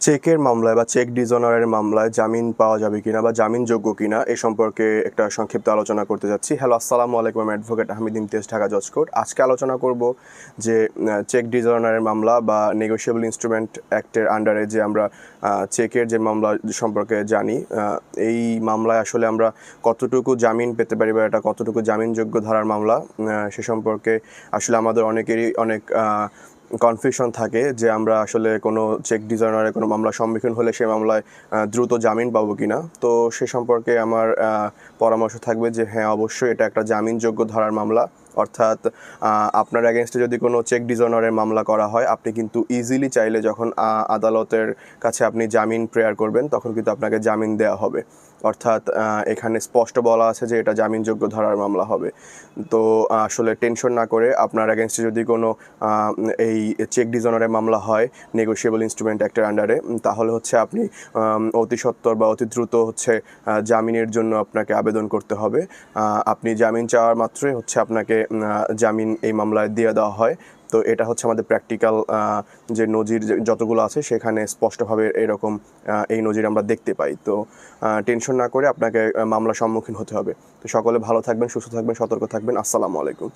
চেকের মামলায় বা চেক ডিজনারের মামলায় জামিন পাওয়া যাবে কিনা বা জামিনযোগ্য কিনা এ সম্পর্কে একটা সংক্ষিপ্ত আলোচনা করতে যাচ্ছি। হ্যালো আসসালামু আলাইকুম অ্যাডভোকেট আহমেদ ইমতিয়াজ ঢাকা জজ কোর্ট আজকে আলোচনা করব যে চেক ডিজনারের মামলা বা নেগোশিয়েবল ইনস্ট্রুমেন্ট অ্যাক্টের আন্ডারে যে আমরা চেকের যে মামলা সম্পর্কে জানি এই মামলায় আসলে আমরা কতটুকু জামিন পেতে পারি বা এটা কতটুকু জামিনযোগ্য ধারার মামলা সে সম্পর্কে আসলে আমাদের অনেকেরই অনেক কনফিউশন থাকে যে আমরা আসলে কোনো চেক ডিজাইনারের কোনো মামলার সম্মুখীন হলে সে মামলায় দ্রুত জামিন পাবো কি না তো সে সম্পর্কে আমার পরামর্শ থাকবে যে হ্যাঁ অবশ্যই এটা একটা জামিনযোগ্য ধরার মামলা। অর্থাৎ আপনার অ্যাগেনস্টে যদি কোনো চেক ডিজাইনারের মামলা করা হয়, আপনি কিন্তু ইজিলি চাইলে যখন আদালতের কাছে আপনি জামিন প্রেয়ার করবেন, তখন কিন্তু আপনাকে জামিন দেওয়া হবে। অর্থাৎ এখানে স্পষ্ট বলা আছে যে এটা জামিনযোগ্য ধরার মামলা হবে। তো, আসলে টেনশন না করে আপনার অ্যাগেনস্টে যদি কোনো এই চেক ডিজনারের মামলা হয় নেগোশিয়েবল ইনস্ট্রুমেন্ট অ্যাক্টের আন্ডারে তাহলে হচ্ছে আপনি অতি সত্বর বা অতি দ্রুত হচ্ছে জামিনের জন্য আপনাকে আবেদন করতে হবে। আপনি জামিন চাওয়ার মাত্রই হচ্ছে আপনাকে জামিন এই মামলায় দিয়ে দেওয়া হয়। তো এটা হচ্ছে আমাদের প্র্যাকটিক্যাল যে নজির যতগুলো আছে সেখানে স্পষ্টভাবে এরকম এই নজির আমরা দেখতে পাই। তো টেনশন না করে আপনাকে মামলা সম্মুখীন হতে হবে। তো সকলে ভালো থাকবেন, সুস্থ থাকবেন, সতর্ক থাকবেন। আসসালামু আলাইকুম।